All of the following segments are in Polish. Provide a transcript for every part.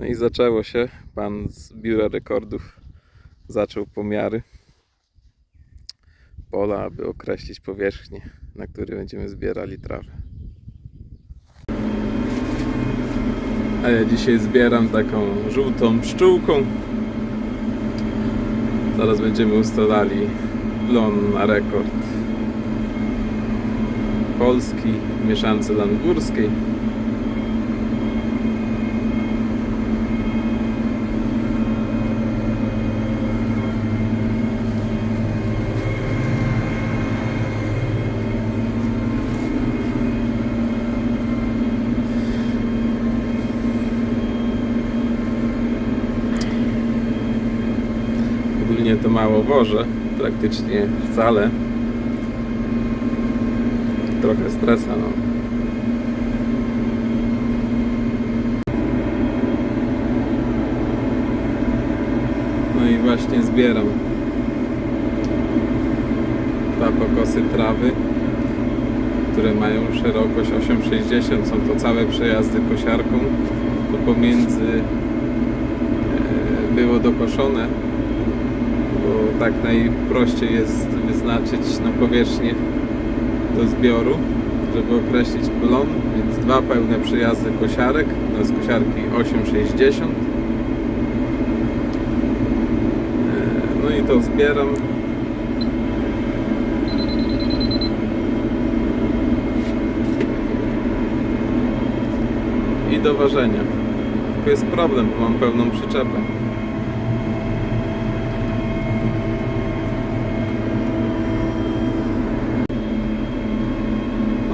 No i zaczęło się. Pan z biura rekordów zaczął pomiary pola, aby określić powierzchnię, na której będziemy zbierali trawę. A ja dzisiaj zbieram taką żółtą pszczółką. Zaraz będziemy ustalali plon na rekord Polski w mieszance landgórskiej. Ogólnie to mało wożę, praktycznie wcale. Trochę stresa, no. No i właśnie zbieram dwa pokosy trawy, które mają szerokość 8,60. Są to całe przejazdy kosiarką. To pomiędzy e, było dokoszone tak najprościej jest wyznaczyć na powierzchnię do zbioru, żeby określić plon, więc dwa pełne przejazdy kosiarek, to jest kosiarki 860 E, no i to zbieram. I do ważenia. Tu jest problem, bo mam pełną przyczepę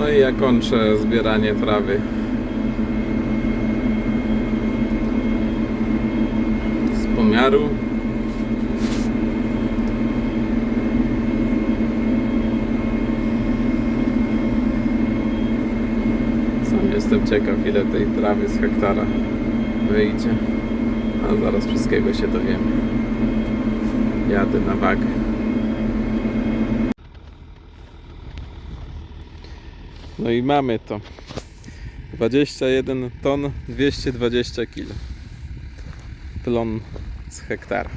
No i ja kończę zbieranie trawy. Z pomiaru. Sam jestem ciekaw ile tej trawy z hektara wyjdzie. A zaraz wszystkiego się dowiemy. Jadę na wagę. No i mamy to. 21 ton 220 kg. Plon z hektara.